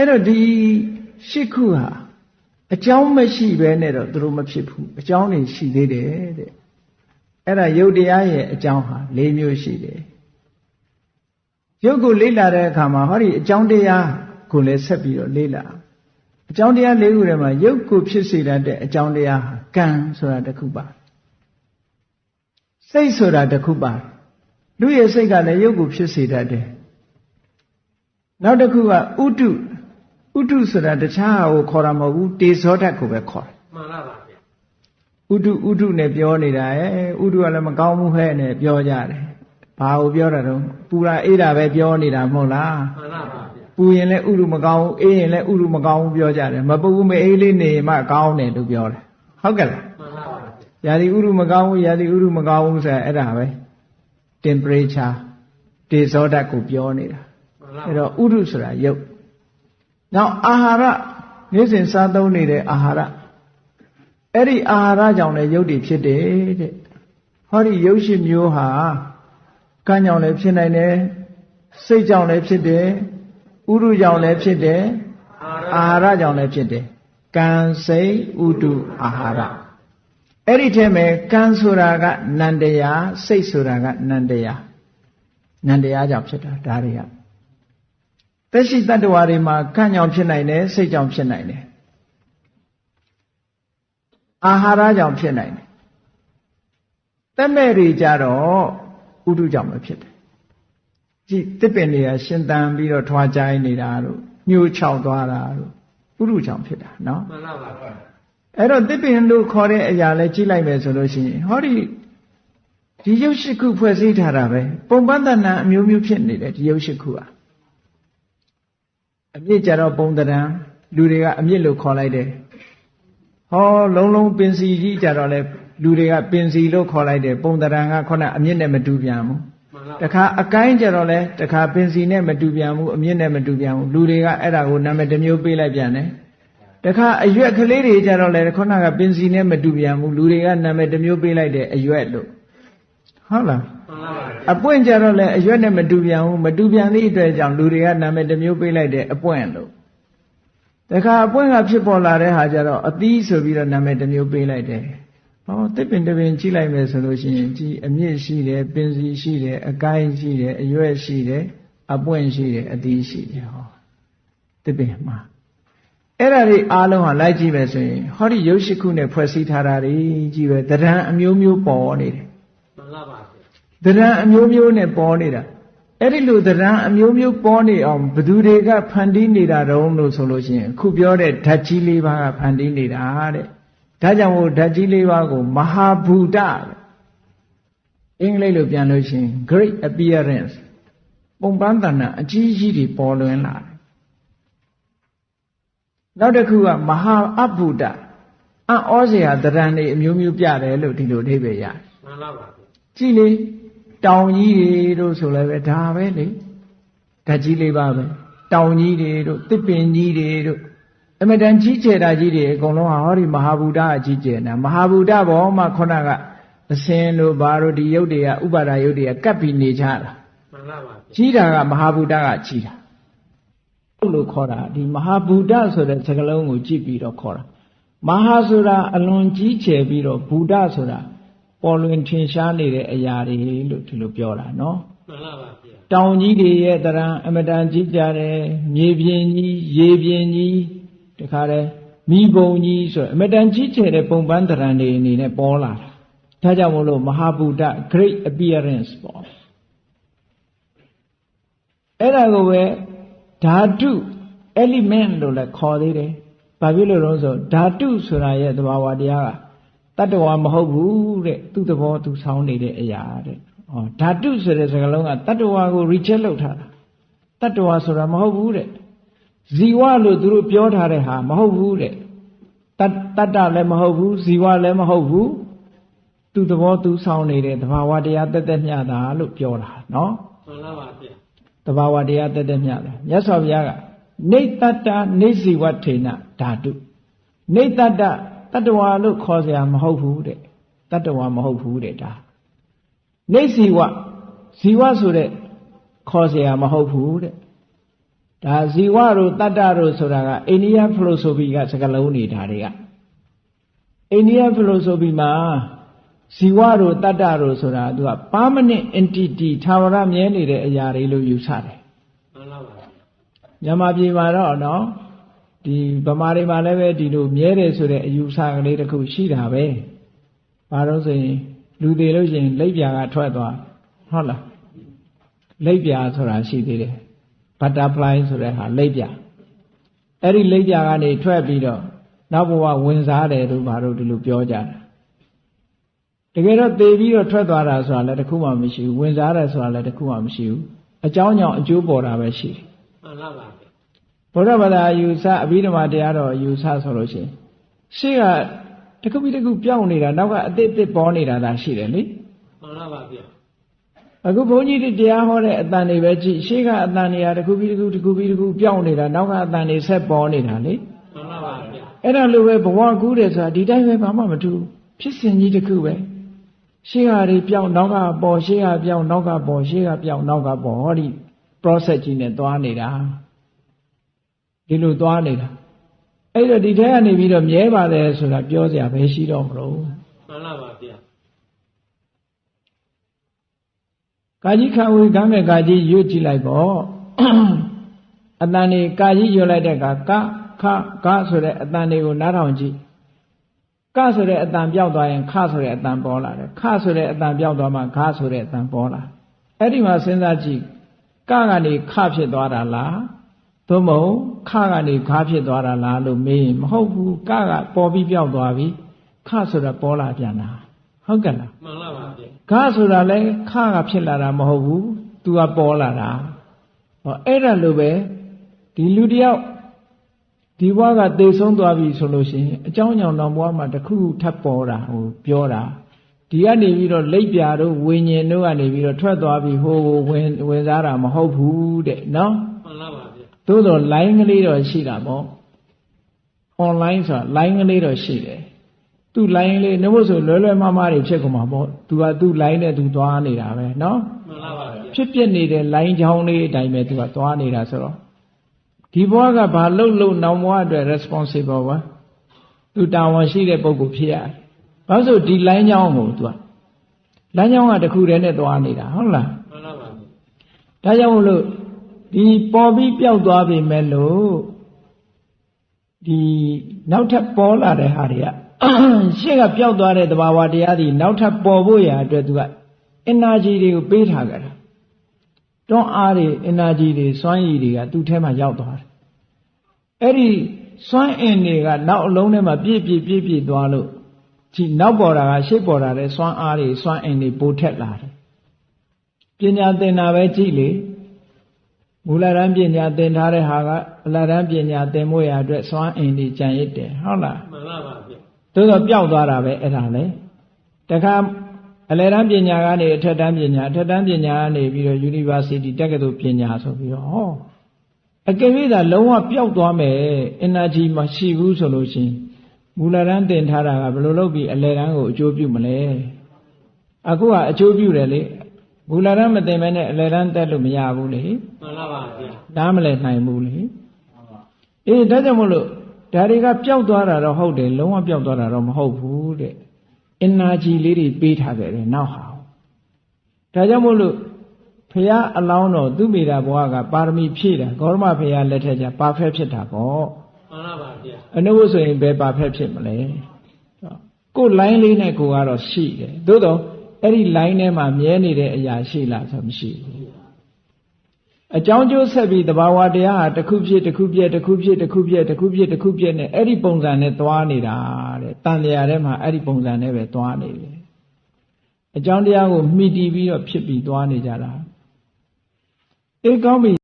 အဲ့တော့ဒီရှစ်ခုဟာအကြောင်းမရှိဘဲနဲ့တော့သူတို့မဖြစ်ဘူးအကြောင်းတွေရှိသေးတယ်တဲ့အဲ့ဒါယုတ်တရားရဲ့အကြောင်းဟာ၄မျိုးရှိတယ်ယုတ်ကိုလေ့လာတဲ့အခါမှာဟောဒီအကြောင်းတရားကိုလည်းဆက်ပြီးတော့လေ့လာအကြောင်းတရား၄ခုထဲမှာယုတ်ကိုဖြစ်စေတတ်တဲ့အကြောင်းတရားဟာကံဆိုတာတစ်ခုပါစိတ်ဆိုတာတစ်ခုပါလူရဲ့စိတ်ကလည်းယုတ်ကိုဖြစ်စေတတ်တယ်နောက်တစ်ခုကဥတု ဥတုဆိုတာတခြားကိုခေါ်တာမဟုတ်ဘူးတေဇောဓာတ်ကိုပဲခေါ်တယ်မှန်ပါပါဗျာဥတုဥတုနဲ့ပြောနေတာရဲ့ဥတုကလည်းမကောင်းဘူးဟဲ့နဲ့ပြောကြတယ်ဘာကိုပြောတာတော့ပူရာအေးတာပဲပြောနေတာမဟုတ်လားမှန်ပါပါဗျာပူရင်လည်းဥတုမကောင်းဘူးအေးရင်လည်းဥတုမကောင်းဘူးပြောကြတယ်မပူဘူးမအေးလေးနေမှကောင်းတယ်လို့ပြောတယ်ဟုတ်ကဲ့လားမှန်ပါပါရာသီဥတုမကောင်းဘူးရာသီဥတုမကောင်းဘူးဆိုတာအဲ့ဒါပဲ temperature တေဇောဓာတ်ကိုပြောနေတာအဲ့တော့ဥရုဆိုတာယုတ် နောက်အာဟာရနေ့စဉ်စားသုံးနေတဲ့အာဟာရအဲ့ဒီအာဟာရကြောင့်လည်းယုတ်တည်ဖြစ်တယ်တဲ့ဟောဒီယုတ်ရှိမျိုးဟာကံကြောင့်လည်းဖြစ်နိုင်တယ်စိတ်ကြောင့်လည်းဖြစ်တယ်ဥရုကြောင့်လည်းဖြစ်တယ်အာဟာရကြောင့်လည်းဖြစ်တယ်ကံစိတ်ဥတုအာဟာရအဲ့ဒီထဲမှာကံဆိုတာကနန္တရားစိတ်ဆိုတာကနန္တရားနန္တရားကြောင့်ဖြစ်တာဒါတွေက သက်ရှိတ attva တွေမှာကံ့ကြောင့်ဖြစ်နိုင်တယ်စိတ်ကြောင့်ဖြစ်နိုင်တယ်အာဟာရကြောင့်ဖြစ်နိုင်တယ်တက်မဲ့တွေကြတော့ဥဒုကြောင့်ပဲဖြစ်တယ်ကြည့်တစ်ပင်တွေကရှင်သန်ပြီးတော့ထွားကြိုင်းနေတာတို့ညှို့ချောက်သွားတာတို့ဥဒုကြောင့်ဖြစ်တာနော်မှန်ပါပါအဲ့တော့တစ်ပင်လို့ခေါ်တဲ့အရာလဲကြည့်လိုက်မယ်ဆိုလို့ရှိရင်ဟောဒီဒီရုပ်ရှိခုဖွဲ့စည်းထားတာပဲပုံပန်းတဏ္ဍအမျိုးမျိုးဖြစ်နေတယ်ဒီရုပ်ရှိခုอ่ะ အမြင့်ကြတော့ပုံတရံလူတွေကအမြင့်လို့ခေါ်လိုက်တယ်ဟောလုံးလုံးပင်စီကြီးကြတော့လဲလူတွေကပင်စီလို့ခေါ်လိုက်တယ်ပုံတရံကခုနအမြင့်နဲ့မတူပြန်ဘူးတခါအကိုင်းကြတော့လဲတခါပင်စီနဲ့မတူပြန်ဘူးအမြင့်နဲ့မတူပြန်ဘူးလူတွေကအဲ့ဒါကိုနာမည်တစ်မျိုးပေးလိုက်ပြန်တယ်တခါအရွက်ကလေးတွေကြတော့လဲခုနကပင်စီနဲ့မတူပြန်ဘူးလူတွေကနာမည်တစ်မျိုးပေးလိုက်တယ်အရွက်လို့ ဟုတ်လားအပွင့်ကြတော့လေအရွက်နဲ့မတူပြန်ဘူးမတူပြန်သည့်အတွက်ကြောင့်လူတွေကနာမည်တစ်မျိုးပေးလိုက်တယ်အပွင့်လို့တခါအပွင့်ကဖြစ်ပေါ်လာတဲ့ဟာကြတော့အသီးဆိုပြီးတော့နာမည်တစ်မျိုးပေးလိုက်တယ်ဟောတစ်ပင်တစ်ပင်ကြည့်လိုက်မယ်ဆိုလို့ရှိရင်ကြည်အမြင့်ရှိတယ်ပင်စီရှိတယ်အကိုင်းရှိတယ်အရွက်ရှိတယ်အပွင့်ရှိတယ်အသီးရှိတယ်ဟောတစ်ပင်မှာအဲ့ဒါတွေအားလုံးဟာလိုက်ကြည့်မယ်ဆိုရင်ဟောဒီရုပ်ရှိခုနဲ့ဖွဲ့စည်းထားတာတွေကြီးပဲတရံအမျိုးမျိုးပေါ်နေတယ် မှန်ပါပါသရံအမျိုးမျိုးနဲ့ပေါ်နေတာအဲ့ဒီလိုသရံအမျိုးမျိုးပေါ်နေအောင်ဘသူတွေကဖန်တီးနေတာတုံးလို့ဆိုလို့ရှိရင်အခုပြောတဲ့ဓာတ်ကြီးလေးပါးကဖန်တီးနေတာတဲ့ဒါကြောင့်မို့ဓာတ်ကြီးလေးပါးကိုမဟာဘူတအင်္ဂလိပ်လိုပြန်လို့ရှိရင် great appearance ပုံပန်းတဏ္ဍအကြီးကြီးတွေပေါ်လွင်လာတယ်နောက်တစ်ခုကမဟာအဘုဒ္ဓအံ့ဩစရာတရံတွေအမျိုးမျိုးပြတယ်လို့ဒီလိုအဓိပ္ပာယ်ရတယ်မှန်ပါပါ ကြည်လေတောင်ကြီးတွေတို့ဆိုလည်းပဲဒါပဲလေဓာတ်ကြီးလေးပါပဲတောင်ကြီးတွေတို့တစ်ပင်ကြီးတွေတို့အမတန်ကြီးကျယ်တာကြီးတွေအကုန်လုံးဟာဟောဒီမဟာဗုဒ္ဓအကြီးကျယ်နာမဟာဗုဒ္ဓဘောမှာခုနကအစင်တို့ဘာတို့ဒီရုပ်တွေကဥပါဒာရုပ်တွေကကပ်ပြီးနေကြတာမှန်ပါပါကြီးတာကမဟာဗုဒ္ဓကကြီးတာလို့ခေါ်တာဒီမဟာဗုဒ္ဓဆိုတဲ့စကားလုံးကိုကြည့်ပြီးတော့ခေါ်တာမဟာဆိုတာအလွန်ကြီးကျယ်ပြီးတော့ဗုဒ္ဓဆိုတာ ပေါ်လွင်ထင်ရှားနေတဲ့အရာတွေလို့ဒီလိုပြောတာနော်မှန်ပါပါဗျာတောင်ကြီးတွေရဲ့တရံအမတန်ကြီးကြတယ်မြေပြင်ကြီးရေပြင်ကြီးတခါတည်းမိဘုံကြီးဆိုအမတန်ကြီးကျယ်တဲ့ပုံပန်းတရံတွေအနေနဲ့ပေါ်လာတာဒါကြောင့်မို့လို့မဟာဗုဒ္ဓ great appearance ပေါ့အဲ့ဒါကိုပဲဓာတု element လို့လည်းခေါ်သေးတယ်ဘာဖြစ်လို့လဲဆိုဓာတုဆိုတာရဲ့သဘာဝတရားက တတ္တဝါမဟုတ်ဘူးတဲ့သူ့သဘောသူဆောင်းနေတဲ့အရာတဲ့ဟောဓာတုဆိုတဲ့စကားလုံးကတတ္တဝါကို reject လုပ်ထားတာတတ္တဝါဆိုတာမဟုတ်ဘူးတဲ့ဇီဝလို့သူတို့ပြောထားတဲ့ဟာမဟုတ်ဘူးတဲ့တတ္တလည်းမဟုတ်ဘူးဇီဝလည်းမဟုတ်ဘူးသူ့သဘောသူဆောင်းနေတဲ့သဘာဝတရားတက်တက်မျှတာလို့ပြောတာနော်မှန်ပါပါဗျာသဘာဝတရားတက်တက်မျှတာမြတ်စွာဘုရားကနေတတ္တနေဇီဝထေနဓာတုနေတတ္တ တတ္တဝါလို့ခေါ်เสียမဟုတ်ဘူးတဲ့တတ္တဝါမဟုတ်ဘူးတဲ့ဒါနေဇီဝဇီဝဆိုတဲ့ခေါ်เสียမဟုတ်ဘူးတဲ့ ဒါဇီဝတို့တတ္တတို့ဆိုတာကအိန္ဒိယဖလိုဆိုဖီကစကားလုံးနေတာတွေကအိန္ဒိယဖလိုဆိုဖီမှာဇီဝတို့တတ္တတို့ဆိုတာသူက permanent entity သာဝရမြဲနေတဲ့အရာတွေလို့ယူဆတယ် မှန်လားပါဗျာ မြန်မာပြည်မှာတော့နော် ဒီဗမာတွေမှာလည်းပဲဒီလိုမြဲတယ်ဆိုတဲ့အယူဆကလေးတစ်ခုရှိတာပဲဘာလို့ဆိုရင်လူတွေလို့ရှိရင်လက်ပြာကထွက်သွားဟုတ်လားလက်ပြာဆိုတာရှိသေးတယ် butterfly ဆိုတဲ့ဟာလက်ပြာအဲ့ဒီလက်ပြာကနေထွက်ပြီးတော့နောက်ဘဝဝင်စားတယ်လို့ဘာလို့ဒီလိုပြောကြတာတကယ်တော့သေပြီးတော့ထွက်သွားတာဆိုတာလည်းတစ်ခုမှမရှိဘူးဝင်စားတယ်ဆိုတာလည်းတစ်ခုမှမရှိဘူးအကြောင်းကြောင့်အကျိုးပေါ်တာပဲရှိတယ်မှန်လားပါ ဗျာဘုရားဘာသာအယူဆအဘိဓမ္မာတရားတော်အယူဆဆိုလို့ရှိရင်ရှေ့ကတစ်ခုပြီးတစ်ခုပြောင်းနေတာနောက်ကအစ်စ်အစ်ပေါ်နေတာသာရှိတယ်လေမှန်လားပါဗျာအခုဘုန်းကြီးတွေတရားဟောတဲ့အတန်တွေပဲကြည့်ရှေ့ကအတန်တွေကတစ်ခုပြီးတစ်ခုတစ်ခုပြီးတစ်ခုပြောင်းနေတာနောက်ကအတန်တွေဆက်ပေါ်နေတာလေမှန်လားပါဗျာအဲ့ဒါလိုပဲဘဝကူးတယ်ဆိုတာဒီတိုင်းပဲဘာမှမထူးဖြစ်စဉ်ကြီးတစ်ခုပဲရှေ့ကတွေပြောင်းနောက်ကပေါ်ရှေ့ကပြောင်းနောက်ကပေါ်ရှေ့ကပြောင်းနောက်ကပေါ်ဟောဒီ process ကြီးနဲ့သွားနေတာ ဒီလိုသွားနေတာအဲ့တော့ဒီထဲကနေပြီးတော့မြဲပါတယ်ဆိုတာပြောစရာပဲရှိတော့မလို့မှန်လားပါဗျာကာကြီးခံဝေကမ်းမဲ့ကာကြီးရွတ်ကြည့်လိုက်ပေါ့အတန်နေကာကြီးရွတ်လိုက်တဲ့အခါကခကဆိုတဲ့အတန်တွေကိုနားထောင်ကြည့်ကဆိုတဲ့အတန်ပြောက်သွားရင်ခဆိုတဲ့အတန်ပေါ်လာတယ်ခဆိုတဲ့အတန်ပြောက်သွားမှဂဆိုတဲ့အတန်ပေါ်လာအဲ့ဒီမှာစဉ်းစားကြည့်ကကနေခဖြစ်သွားတာလား သို့မဟုတ်ခကနေဂါဖြစ်သွားတာလားလို့မေးရင်မဟုတ်ဘူးကကပေါ်ပြီးပြောက်သွားပြီခဆိုတာပေါ်လာပြန်တာဟုတ်ကဲ့လားမှန်လားပါဗျာခါဆိုတာလဲခါကဖြစ်လာတာမဟုတ်ဘူးသူကပေါ်လာတာဟောအဲ့ဒါလိုပဲဒီလူတယောက်ဒီဘဝကသေဆုံးသွားပြီဆိုလို့ရှိရင်အကြောင်းကြောင့်တော့ဘဝမှာတစ်ခုခုထပ်ပေါ်တာဟိုပြောတာဒီကနေပြီးတော့လက်ပြတို့ဝิญဉ်တို့ကနေပြီးတော့ထွက်သွားပြီဟိုဝင်ဝင်စားတာမဟုတ်ဘူးတဲ့နော်မှန်လားပါဗျာ သို့တော့ line ကလေးတော့ရှိတာပေါ့ online ဆိုတာ line ကလေးတော့ရှိတယ်သူ line လေးနှုတ်ဆိုလွယ်လွယ်မမတွေဖြစ်ကုန်မှာပေါ့သူကသူ line နဲ့သူသွားနေတာပဲเนาะ မှန်လားပါဗျာ ဖြစ်ပြနေတဲ့ line ချောင်းလေးအတိုင်းပဲသူကသွားနေတာဆိုတော့ဒီဘဝကဘာလှုပ်လှုပ်နောင်ဘဝအတွက် responsible ပါသူတာဝန်ရှိတဲ့ပုံကိုဖြစ်ရတယ်ဘာလို့ဆိုဒီ line ချောင်းကိုသူက line ချောင်းကတစ်ခုတည်းနဲ့သွားနေတာဟုတ်လား မှန်လားပါဗျာ ဒါကြောင့်မို့လို့ ဒီပေါ်ပြီးပျောက်သွားပြီမဲ့လို့ဒီနောက်ထပ်ပေါ်လာတဲ့ဟာတွေကရှေ့ကပျောက်သွားတဲ့သဘာဝတရားတွေနောက်ထပ်ပေါ်ဖို့ရာအတွက်သူက energy တွေကိုပေးထားကြတာတွန်းအားတွေ energy တွေစွမ်းရည်တွေကသူ့ထဲမှာရောက်သွားတယ်အဲ့ဒီစွမ်းအင်တွေကနောက်အလုံးထဲမှာပြည့်ပြည့်ပြည့်ပြည့်သွားလို့ဒီနောက်ပေါ်တာကရှေ့ပေါ်တာတဲ့စွမ်းအားတွေစွမ်းအင်တွေပိုထက်လာတယ်ပညာသင်တာပဲကြည့်လေ မူလရန်ပညာသင်ထားတဲ့ဟာကအလရန်ပညာသင်ဖို့ရအတွက်စွမ်းအင်တွေကြံရစ်တယ်ဟုတ်လားမှန်လားပါဗျာသို့တော့ပျောက်သွားတာပဲအဲ့ဒါလေတခါအလယ်တန်းပညာကနေအထက်တန်းပညာအထက်တန်းပညာကနေပြီးတော့ University တက္ကသိုလ်ပညာဆိုပြီးတော့ဟောအကယ်၍သာလုံးဝပျောက်သွားမယ် energy မရှိဘူးဆိုလို့ရှိရင်မူလတန်းတင်ထားတာကဘယ်လိုလုပ်ပြီးအလယ်တန်းကိုအကျိုးပြုမလဲအခုကအကျိုးပြုတယ်လေ မူလတန်းမတင်မဲနဲ့အလယ်တန်းတက်လို့မရဘူးလေမှန်လားပါဗျာနားမလည်နိုင်ဘူးလေအေးဒါကြောင့်မို့လို့ဒါတွေကပျောက်သွားတာတော့ဟုတ်တယ်လုံးဝပျောက်သွားတာတော့မဟုတ်ဘူးတဲ့ energy လေးတွေပေးထားခဲ့တယ်နောက်ဟာဒါကြောင့်မို့လို့ဖះအလောင်းတော်သူမိတာဘဝကပါရမီဖြည့်တာဂေါရမဖះလက်ထက်ကျပါဖက်ဖြစ်တာပေါ့မှန်လားပါဗျာအနုဘုဆိုရင်ဘယ်ပါဖက်ဖြစ်မလဲကိုယ် line လေးနဲ့ကိုယ်ကတော့ရှိတယ်သို့တော့ အဲ့ဒီ line ထဲမှာမြဲနေတဲ့အရာရှိလားဆိုမရှိဘူးအကြောင်းကျိုးဆက်ပြီးတဘာဝတရားဟာတစ်ခုဖြစ်တစ်ခုပြက်တစ်ခုဖြစ်တစ်ခုပြက်တစ်ခုဖြစ်တစ်ခုပြက်နဲ့အဲ့ဒီပုံစံနဲ့သွားနေတာတဲ့တန်တရားထဲမှာအဲ့ဒီပုံစံနဲ့ပဲသွားနေတယ်အကြောင်းတရားကိုမှီတည်ပြီးတော့ဖြစ်ပြီးသွားနေကြတာအေးကောင်းပြီ